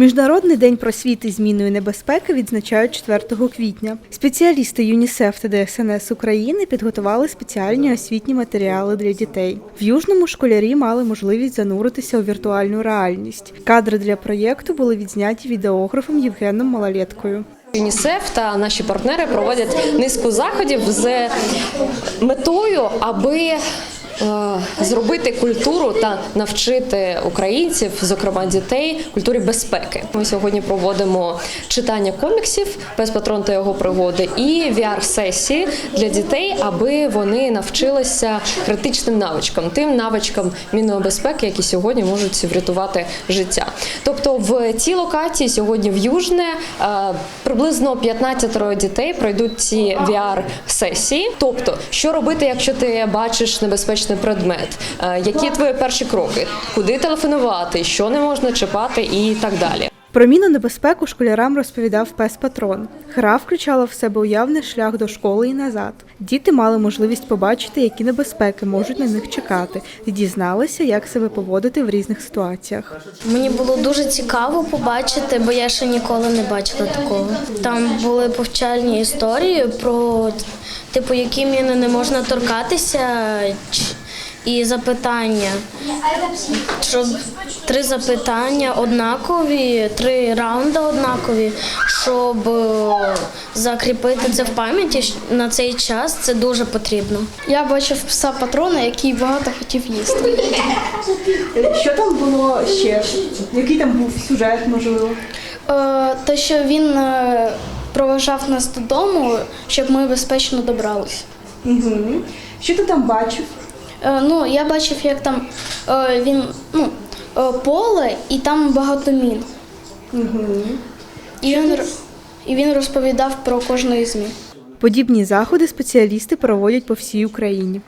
Міжнародний день просвіти зміною небезпеки відзначають 4 квітня. Спеціалісти ЮНІСЕФ та ДСНС України підготували спеціальні освітні матеріали для дітей. В Южному школярі мали можливість зануритися у віртуальну реальність. Кадри для проєкту були відзняті відеографом Євгеном Малолєткою. ЮНІСЕФ та наші партнери проводять низку заходів з метою, аби зробити культуру та навчити українців, зокрема дітей, культурі безпеки. Ми сьогодні проводимо читання коміксів «Пес Патрон та його пригоди і VR-сесії для дітей, аби вони навчилися критичним навичкам, тим навичкам мінної безпеки, які сьогодні можуть врятувати життя. Тобто, в цій локації сьогодні в Южне е, приблизно 15 дітей пройдуть ці VR-сесії. Тобто, що робити, якщо ти бачиш небезпечний предмет, Е, які твої перші кроки, куди телефонувати, що не можна чіпати і так далі. Про мінну небезпеку школярам розповідав пес Патрон. Гра включала в себе уявний шлях до школи і назад. Діти мали можливість побачити, які небезпеки можуть на них чекати, і дізналися, як себе поводити в різних ситуаціях. Мені було дуже цікаво побачити, бо я ще ніколи не бачила такого. Там були повчальні історії про типу, які міни не можна торкатися, ч- і запитання. Щоб три запитання однакові, три раунди однакові, щоб е, закріпити це в пам'яті на цей час, це дуже потрібно. Я бачив пса патрона, який багато хотів їсти. Що там було ще? Який там був сюжет, можливо? Е, те, що він е, проважав нас додому, щоб ми безпечно добралися. Угу. Що ти там бачив? Е, ну, я бачив, як там е, він ну, е, поле і там багато мін. Угу. І він, і він розповідав про кожну із мін. Подібні заходи спеціалісти проводять по всій Україні.